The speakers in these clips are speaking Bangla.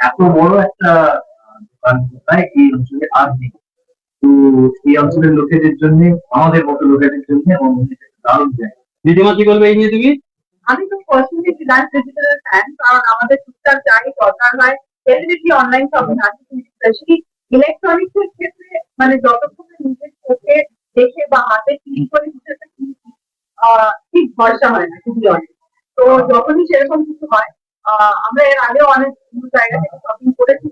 এত বড় একটা দোকান কোথায় এই অঞ্চলে আর নেই। তো এই অঞ্চলের লোকেদের জন্য আমাদের মতো লোকেদের জন্য আমার মনে হয় দারুণ জায়গা। দিদিমা কি বলবে এই নিয়ে তুমি? আমি তো পার্সোনালি ফিনান্স ডিজিটাল ফ্যান কারণ আমাদের টুকটাক যাই দরকার হয় ডেফিনেটলি অনলাইন শপিং আছে। স্পেশালি ইলেকট্রনিক্স এর ক্ষেত্রে মানে যতক্ষণ নিজের চোখে দেখে বা হাতে ক্লিক করে কিছু একটা কিনছি আহ, ঠিক ভরসা হয় না খুবই অনেক তো যখনই সেরকম কিছু হয় আমরা এর আগেও অনেক জায়গা থেকে শপিং করেছি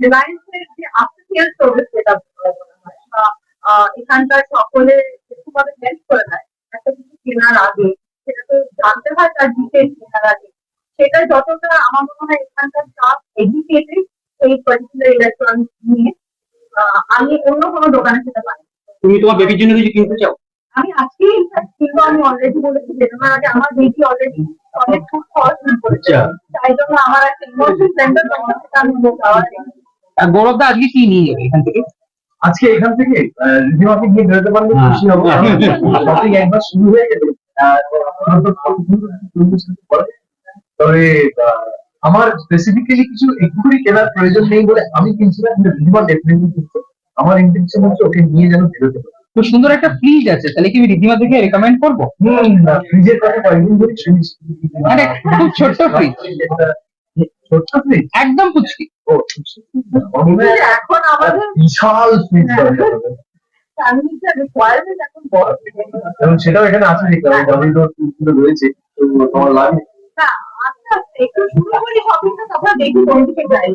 রিলায়েন্সের যে আফটার সেল সার্ভিস যেটা এখানকার সকলে যেরকমভাবে হেল্প করে দেয় একটা কিছু কেনার আগে সেটা তো জানতে হয় তার ডিটেল কেনার আগে সেটা যতটা আমার মনে হয় এখানকার স্টাফ এডুকেটেড এই পার্টিকুলার ইলেকট্রনিক্স নিয়ে আমি অন্য কোনো দোকানে সেটা পাই তুমি তোমার বেবির জন্য কিছু কিনতে চাও? আমি আজকে ইনফ্যাক্ট কিন্তু আমি অলরেডি বলেছি বেরোনোর আগে আমার বেবি অলরেডি অনেক খুব খাওয়া আচ্ছা। গৌরবদা আজকে কি নিয়ে যাবে এখান থেকে আজকে এখান থেকে রিধিমাকে বেরোতে পারলে হ্যাঁ। খুশি হব শপিং একবার শুরু হয়ে গেলে। তবে আহ, আমার স্পেসিফিক্যালি কিছু একটুখানি কেনার প্রয়োজন নেই বলে আমি কিনছিলাম কিন্তু রিধিমা ডেফিনেটলি কিনছে আমার ইন্টেনশন হচ্ছে ওকে নিয়ে যেন বেরোতে পারে খুব সুন্দর একটা ফ্রিজ আছে। তাহলে কি আমি রিধিমা থেকে রেকমেন্ড করব? ফ্রিজের কথা কয়েকদিন ধরে মানে খুব ছোট্ট ফ্রিজ একদম পুচকি। এখন আমাদের বিশাল ফ্রিজ এখন বড়। গেছে। এবং সেটাও এখানে আছে দেখলাম ডাবল ডোর রয়েছে। তোমার লাগে। আস্তে একটু শুরু করি শপিংটা তারপর দেখি কোন দিকে যাই